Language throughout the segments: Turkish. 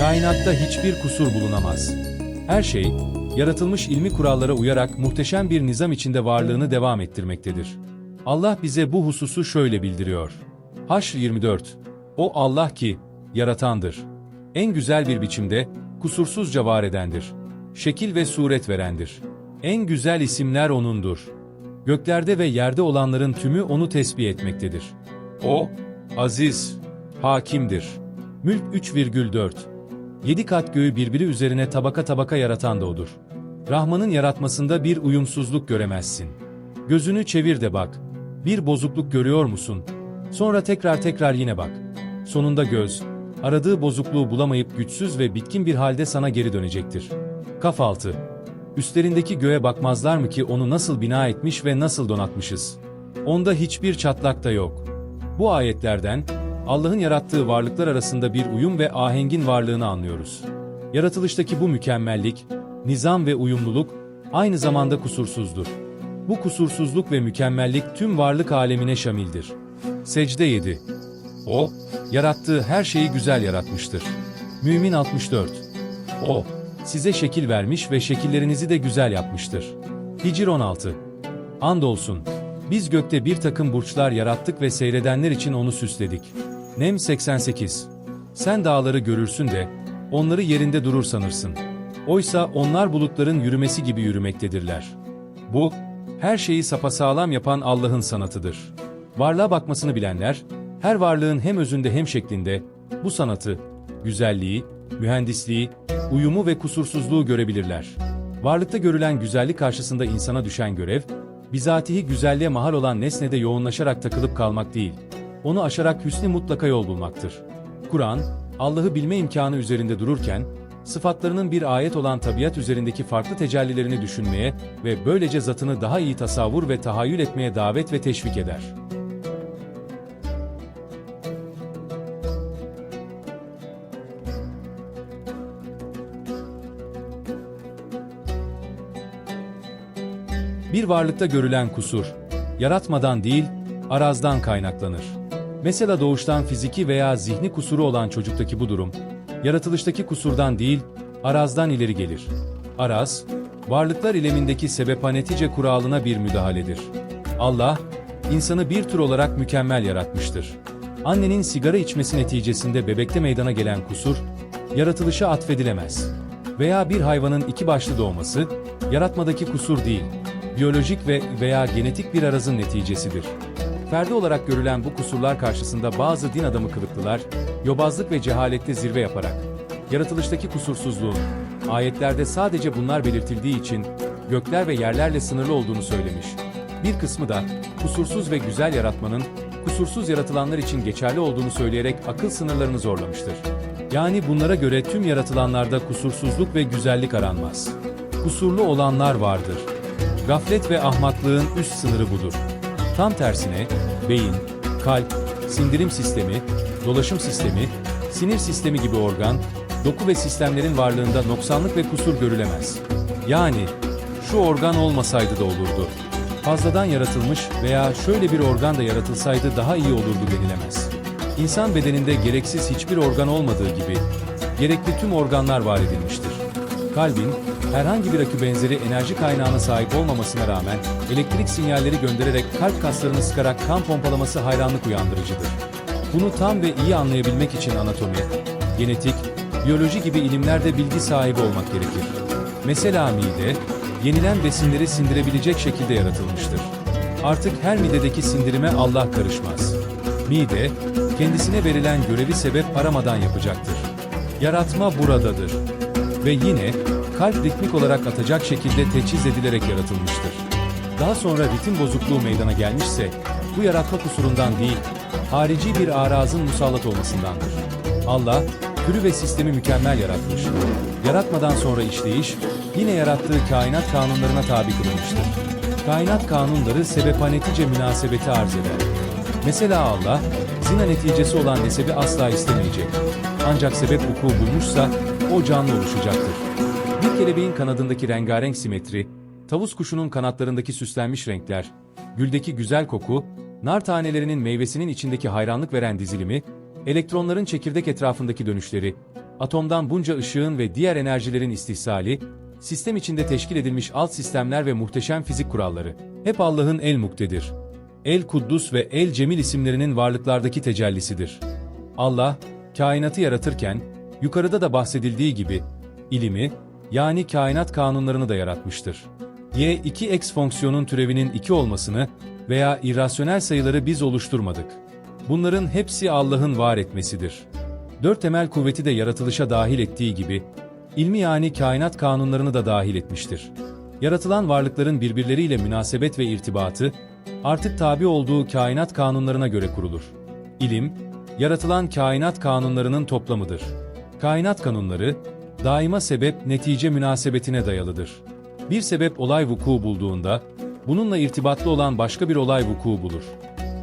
Kainatta hiçbir kusur bulunamaz. Her şey, yaratılmış ilmi kurallara uyarak muhteşem bir nizam içinde varlığını devam ettirmektedir. Allah bize bu hususu şöyle bildiriyor. Haşr 24. O Allah ki, yaratandır. En güzel bir biçimde, kusursuzca var edendir. Şekil ve suret verendir. En güzel isimler O'nundur. Göklerde ve yerde olanların tümü O'nu tesbih etmektedir. O, aziz, hakimdir. Mülk 3,4 Yedi kat göğü birbiri üzerine tabaka tabaka yaratan da O'dur. Rahman'ın yaratmasında bir uyumsuzluk göremezsin. Gözünü çevir de bak. Bir bozukluk görüyor musun? Sonra tekrar tekrar yine bak. Sonunda göz, aradığı bozukluğu bulamayıp güçsüz ve bitkin bir halde sana geri dönecektir. Kaf altı. Üstlerindeki göğe bakmazlar mı ki onu nasıl bina etmiş ve nasıl donatmışız? Onda hiçbir çatlak da yok. Bu ayetlerden, Allah'ın yarattığı varlıklar arasında bir uyum ve ahengin varlığını anlıyoruz. Yaratılıştaki bu mükemmellik, nizam ve uyumluluk aynı zamanda kusursuzdur. Bu kusursuzluk ve mükemmellik tüm varlık alemine şamildir. Secde 7. O, yarattığı her şeyi güzel yaratmıştır. Mümin 64. O, size şekil vermiş ve şekillerinizi de güzel yapmıştır. Hicr 16. Andolsun, biz gökte bir takım burçlar yarattık ve seyredenler için onu süsledik. Nem 88. Sen dağları görürsün de, onları yerinde durur sanırsın. Oysa onlar bulutların yürümesi gibi yürümektedirler. Bu, her şeyi sapasağlam yapan Allah'ın sanatıdır. Varlığa bakmasını bilenler, her varlığın hem özünde hem şeklinde, bu sanatı, güzelliği, mühendisliği, uyumu ve kusursuzluğu görebilirler. Varlıkta görülen güzellik karşısında insana düşen görev, bizatihi güzelliğe mahal olan nesnede yoğunlaşarak takılıp kalmak değil, onu aşarak hüsnü mutlaka yol bulmaktır. Kur'an, Allah'ı bilme imkanı üzerinde dururken, sıfatlarının bir ayet olan tabiat üzerindeki farklı tecellilerini düşünmeye ve böylece zatını daha iyi tasavvur ve tahayyül etmeye davet ve teşvik eder. Bir varlıkta görülen kusur, yaratmadan değil, arazdan kaynaklanır. Mesela doğuştan fiziki veya zihni kusuru olan çocuktaki bu durum, yaratılıştaki kusurdan değil, arazdan ileri gelir. Araz, varlıklar ilemindeki sebephanetice kuralına bir müdahaledir. Allah, insanı bir tür olarak mükemmel yaratmıştır. Annenin sigara içmesi neticesinde bebekte meydana gelen kusur, yaratılışa atfedilemez. Veya bir hayvanın iki başlı doğması, yaratmadaki kusur değil, biyolojik ve veya genetik bir arazın neticesidir. Ferdi olarak görülen bu kusurlar karşısında bazı din adamı kılıklılar, yobazlık ve cehalette zirve yaparak, yaratılıştaki kusursuzluğun, ayetlerde sadece bunlar belirtildiği için gökler ve yerlerle sınırlı olduğunu söylemiş. Bir kısmı da kusursuz ve güzel yaratmanın kusursuz yaratılanlar için geçerli olduğunu söyleyerek akıl sınırlarını zorlamıştır. Yani bunlara göre tüm yaratılanlarda kusursuzluk ve güzellik aranmaz. Kusurlu olanlar vardır. Gaflet ve ahmaklığın üst sınırı budur. Tam tersine beyin, kalp, sindirim sistemi, dolaşım sistemi, sinir sistemi gibi organ, doku ve sistemlerin varlığında noksanlık ve kusur görülemez. Yani şu organ olmasaydı da olurdu. Fazladan yaratılmış veya şöyle bir organ da yaratılsaydı daha iyi olurdu denilemez. İnsan bedeninde gereksiz hiçbir organ olmadığı gibi, gerekli tüm organlar var edilmiştir. Kalbin, herhangi bir akü benzeri enerji kaynağına sahip olmamasına rağmen elektrik sinyalleri göndererek kalp kaslarını sıkarak kan pompalaması hayranlık uyandırıcıdır. Bunu tam ve iyi anlayabilmek için anatomi, genetik, biyoloji gibi ilimlerde bilgi sahibi olmak gerekir. Mesela mide, yenilen besinleri sindirebilecek şekilde yaratılmıştır. Artık her midedeki sindirime Allah karışmaz. Mide, kendisine verilen görevi sebep aramadan yapacaktır. Yaratma buradadır. Ve yine, kalp ritmik olarak atacak şekilde teçhiz edilerek yaratılmıştır. Daha sonra ritim bozukluğu meydana gelmişse, bu yaratma kusurundan değil, harici bir arazın musallat olmasındandır. Allah, türü ve sistemi mükemmel yaratmış. Yaratmadan sonra işleyiş, yine yarattığı kainat kanunlarına tabi kılınmıştır. Kainat kanunları sebephanetice münasebeti arz eder. Mesela Allah, zina neticesi olan nesebi asla istemeyecek. Ancak sebep vuku bulmuşsa, o canlı oluşacaktır. Bir kelebeğin kanadındaki rengarenk simetri, tavus kuşunun kanatlarındaki süslenmiş renkler, güldeki güzel koku, nar tanelerinin meyvesinin içindeki hayranlık veren dizilimi, elektronların çekirdek etrafındaki dönüşleri, atomdan bunca ışığın ve diğer enerjilerin istihsali, sistem içinde teşkil edilmiş alt sistemler ve muhteşem fizik kuralları, hep Allah'ın El Muktedir. El Kuddus ve El Cemil isimlerinin varlıklardaki tecellisidir. Allah, kainatı yaratırken, yukarıda da bahsedildiği gibi, ilimi, yani kainat kanunlarını da yaratmıştır. Y2x fonksiyonun türevinin 2 olmasını veya irrasyonel sayıları biz oluşturmadık. Bunların hepsi Allah'ın var etmesidir. Dört temel kuvveti de yaratılışa dahil ettiği gibi, ilmi yani kainat kanunlarını da dahil etmiştir. Yaratılan varlıkların birbirleriyle münasebet ve irtibatı, artık tabi olduğu kainat kanunlarına göre kurulur. İlim, yaratılan kainat kanunlarının toplamıdır. Kainat kanunları, daima sebep-netice münasebetine dayalıdır. Bir sebep olay vuku bulduğunda, bununla irtibatlı olan başka bir olay vuku bulur.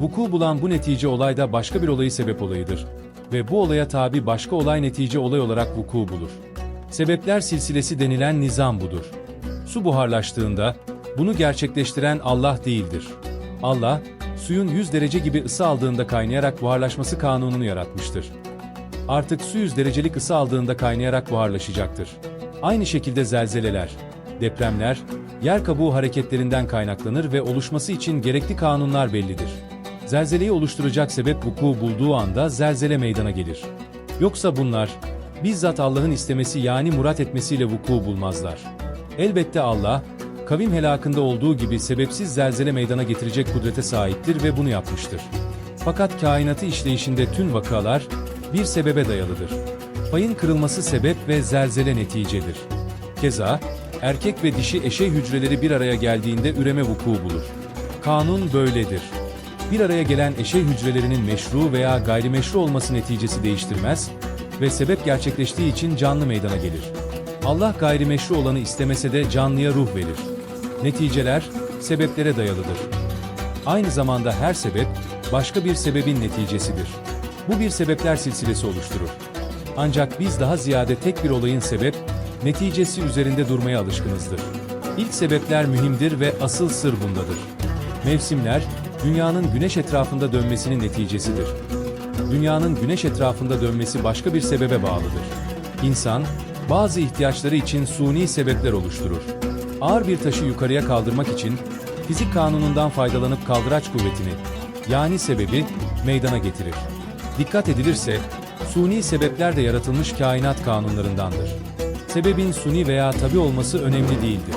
Vuku bulan bu netice olay da başka bir olayı sebep olayıdır. Ve bu olaya tabi başka olay netice olay olarak vuku bulur. Sebepler silsilesi denilen nizam budur. Su buharlaştığında, bunu gerçekleştiren Allah değildir. Allah, suyun 100 derece gibi ısı aldığında kaynayarak buharlaşması kanununu yaratmıştır. Artık su 100 derecelik ısı aldığında kaynayarak buharlaşacaktır. Aynı şekilde zelzeleler, depremler, yer kabuğu hareketlerinden kaynaklanır ve oluşması için gerekli kanunlar bellidir. Zelzeleyi oluşturacak sebep vuku bulduğu anda zelzele meydana gelir. Yoksa bunlar, bizzat Allah'ın istemesi yani murat etmesiyle vuku bulmazlar. Elbette Allah, kavim helakında olduğu gibi sebepsiz zelzele meydana getirecek kudrete sahiptir ve bunu yapmıştır. Fakat kainatı işleyişinde tüm vakalar bir sebebe dayalıdır. Payın kırılması sebep ve zelzele neticedir. Keza, erkek ve dişi eşey hücreleri bir araya geldiğinde üreme vuku bulur. Kanun böyledir. Bir araya gelen eşey hücrelerinin meşru veya gayrimeşru olması neticesi değiştirmez ve sebep gerçekleştiği için canlı meydana gelir. Allah gayrimeşru olanı istemese de canlıya ruh verir. Neticeler, sebeplere dayalıdır. Aynı zamanda her sebep, başka bir sebebin neticesidir. Bu bir sebepler silsilesi oluşturur. Ancak biz daha ziyade tek bir olayın sebep, neticesi üzerinde durmaya alışkınızdır. İlk sebepler mühimdir ve asıl sır bundadır. Mevsimler, dünyanın güneş etrafında dönmesinin neticesidir. Dünyanın güneş etrafında dönmesi başka bir sebebe bağlıdır. İnsan, bazı ihtiyaçları için suni sebepler oluşturur. Ağır bir taşı yukarıya kaldırmak için fizik kanunundan faydalanıp kaldıraç kuvvetini, yani sebebi, meydana getirir. Dikkat edilirse, suni sebepler de yaratılmış kainat kanunlarındandır. Sebebin suni veya tabi olması önemli değildir.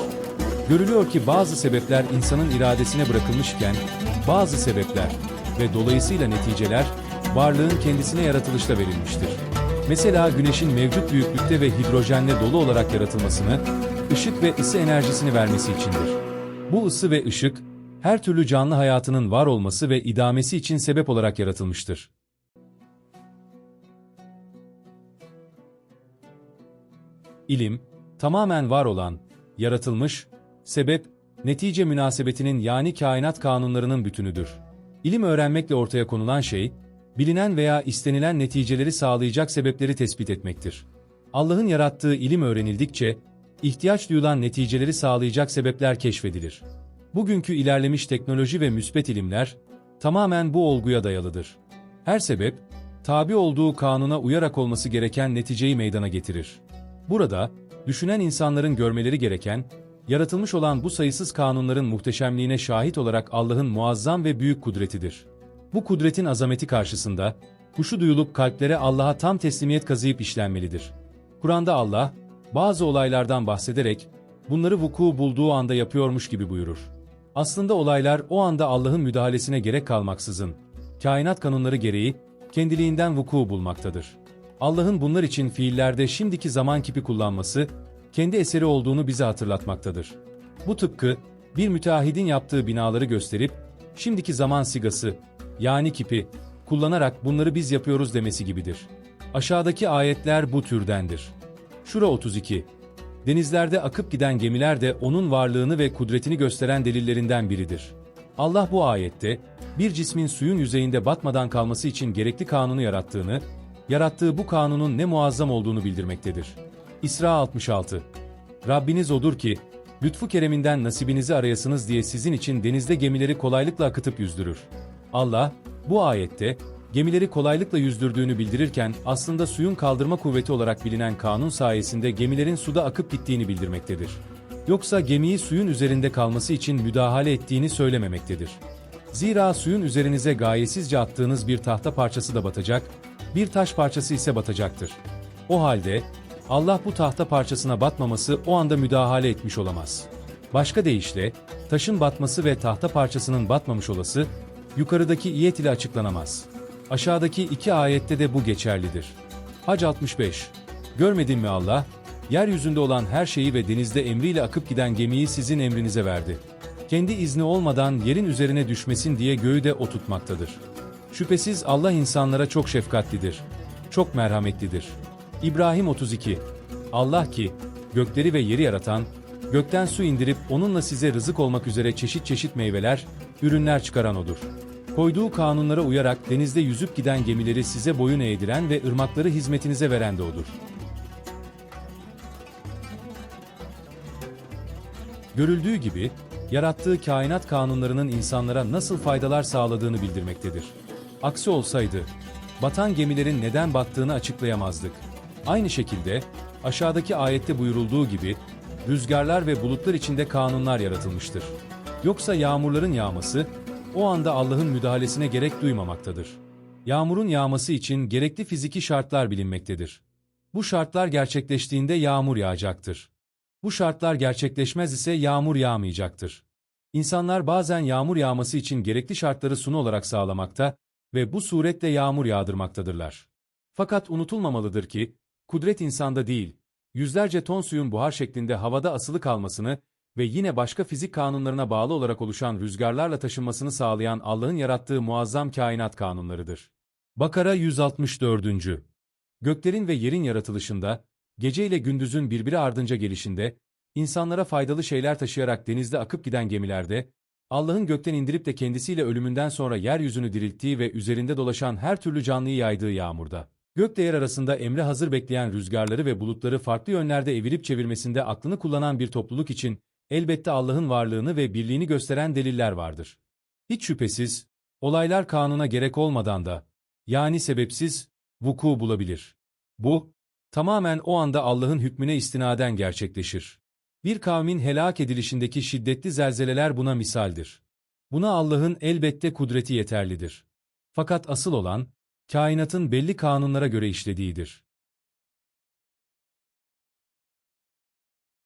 Görülüyor ki bazı sebepler insanın iradesine bırakılmışken, bazı sebepler ve dolayısıyla neticeler, varlığın kendisine yaratılışta verilmiştir. Mesela güneşin mevcut büyüklükte ve hidrojenle dolu olarak yaratılmasını, ışık ve ısı enerjisini vermesi içindir. Bu ısı ve ışık, her türlü canlı hayatının var olması ve idamesi için sebep olarak yaratılmıştır. İlim, tamamen var olan, yaratılmış, sebep, netice münasebetinin yani kainat kanunlarının bütünüdür. İlim öğrenmekle ortaya konulan şey, bilinen veya istenilen neticeleri sağlayacak sebepleri tespit etmektir. Allah'ın yarattığı ilim öğrenildikçe, ihtiyaç duyulan neticeleri sağlayacak sebepler keşfedilir. Bugünkü ilerlemiş teknoloji ve müspet ilimler, tamamen bu olguya dayalıdır. Her sebep, tabi olduğu kanuna uyarak olması gereken neticeyi meydana getirir. Burada, düşünen insanların görmeleri gereken, yaratılmış olan bu sayısız kanunların muhteşemliğine şahit olarak Allah'ın muazzam ve büyük kudretidir. Bu kudretin azameti karşısında, huşu duyulup kalplere Allah'a tam teslimiyet kazıyıp işlenmelidir. Kur'an'da Allah, bazı olaylardan bahsederek, bunları vuku bulduğu anda yapıyormuş gibi buyurur. Aslında olaylar o anda Allah'ın müdahalesine gerek kalmaksızın, kainat kanunları gereği, kendiliğinden vuku bulmaktadır. Allah'ın bunlar için fiillerde şimdiki zaman kipi kullanması, kendi eseri olduğunu bize hatırlatmaktadır. Bu tıpkı, bir müteahhidin yaptığı binaları gösterip, şimdiki zaman sigası, yani kipi, kullanarak bunları biz yapıyoruz demesi gibidir. Aşağıdaki ayetler bu türdendir. Şura 32. Denizlerde akıp giden gemiler de onun varlığını ve kudretini gösteren delillerinden biridir. Allah bu ayette, bir cismin suyun yüzeyinde batmadan kalması için gerekli kanunu yarattığını, yarattığı bu kanunun ne muazzam olduğunu bildirmektedir. İsra 66 Rabbiniz odur ki, lütfu kereminden nasibinizi arayasınız diye sizin için denizde gemileri kolaylıkla akıtıp yüzdürür. Allah, bu ayette, gemileri kolaylıkla yüzdürdüğünü bildirirken aslında suyun kaldırma kuvveti olarak bilinen kanun sayesinde gemilerin suda akıp gittiğini bildirmektedir. Yoksa gemiyi suyun üzerinde kalması için müdahale ettiğini söylememektedir. Zira suyun üzerinize gayesizce attığınız bir tahta parçası da batacak, bir taş parçası ise batacaktır. O halde Allah bu tahta parçasına batmaması o anda müdahale etmiş olamaz. Başka deyişle, taşın batması ve tahta parçasının batmamış olası, yukarıdaki iyet ile açıklanamaz. Aşağıdaki iki ayette de bu geçerlidir. Hac 65 Görmedin mi Allah, yeryüzünde olan her şeyi ve denizde emriyle akıp giden gemiyi sizin emrinize verdi. Kendi izni olmadan yerin üzerine düşmesin diye göğü de o tutmaktadır. Şüphesiz Allah insanlara çok şefkatlidir, çok merhametlidir. İbrahim 32 Allah ki, gökleri ve yeri yaratan, gökten su indirip onunla size rızık olmak üzere çeşit çeşit meyveler, ürünler çıkaran odur. Koyduğu kanunlara uyarak denizde yüzüp giden gemileri size boyun eğdiren ve ırmakları hizmetinize veren de odur. Görüldüğü gibi, yarattığı kainat kanunlarının insanlara nasıl faydalar sağladığını bildirmektedir. Aksi olsaydı, batan gemilerin neden battığını açıklayamazdık. Aynı şekilde, aşağıdaki ayette buyurulduğu gibi, rüzgarlar ve bulutlar içinde kanunlar yaratılmıştır. Yoksa yağmurların yağması, o anda Allah'ın müdahalesine gerek duymamaktadır. Yağmurun yağması için gerekli fiziki şartlar bilinmektedir. Bu şartlar gerçekleştiğinde yağmur yağacaktır. Bu şartlar gerçekleşmez ise yağmur yağmayacaktır. İnsanlar bazen yağmur yağması için gerekli şartları sunu olarak sağlamakta ve bu suretle yağmur yağdırmaktadırlar. Fakat unutulmamalıdır ki, kudret insanda değil, yüzlerce ton suyun buhar şeklinde havada asılı kalmasını ve yine başka fizik kanunlarına bağlı olarak oluşan rüzgarlarla taşınmasını sağlayan Allah'ın yarattığı muazzam kainat kanunlarıdır. Bakara 164. Göklerin ve yerin yaratılışında, gece ile gündüzün birbiri ardınca gelişinde, insanlara faydalı şeyler taşıyarak denizde akıp giden gemilerde, Allah'ın gökten indirip de kendisiyle ölümünden sonra yeryüzünü dirilttiği ve üzerinde dolaşan her türlü canlıyı yaydığı yağmurda, gökle yer arasında emre hazır bekleyen rüzgarları ve bulutları farklı yönlerde evirip çevirmesinde aklını kullanan bir topluluk için, elbette Allah'ın varlığını ve birliğini gösteren deliller vardır. Hiç şüphesiz, olaylar kanuna gerek olmadan da, yani sebepsiz, vuku bulabilir. Bu, tamamen o anda Allah'ın hükmüne istinaden gerçekleşir. Bir kavmin helak edilişindeki şiddetli zelzeleler buna misaldir. Buna Allah'ın elbette kudreti yeterlidir. Fakat asıl olan, kainatın belli kanunlara göre işlediğidir.